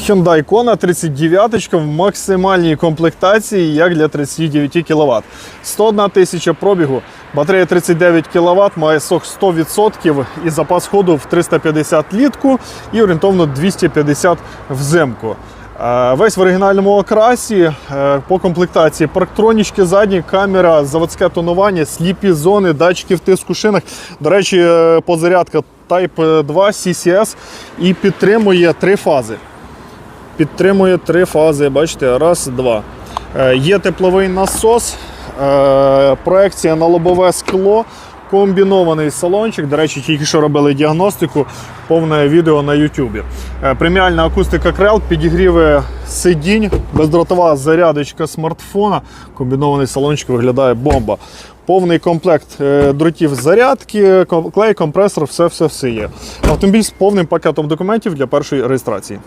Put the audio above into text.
Hyundai Kona 39 в максимальній комплектації, як для 39 кВт. 101 тисяча пробігу, батарея 39 кВт, має сок 100% і запас ходу в 350 літку і орієнтовно 250 взимку. Е, Весь в оригінальному окрасі е, по комплектації парктронічки задні, камера, заводське тонування, сліпі зони, датчики в тиску шинах. До речі, е, позарядка Type 2 CCS і підтримує три фази. Підтримує три фази. Бачите, раз, два. Е, Є тепловий насос, е, проекція на лобове скло, комбінований салончик. До речі, тільки що робили діагностику, повне відео на YouTube. Е, Преміальна акустика крел, підігріви сидінь, бездротова зарядочка смартфона. Комбінований салончик виглядає бомба. Повний комплект дротів зарядки, клей, компресор, все, все, все є. Автомобіль з повним пакетом документів для першої реєстрації.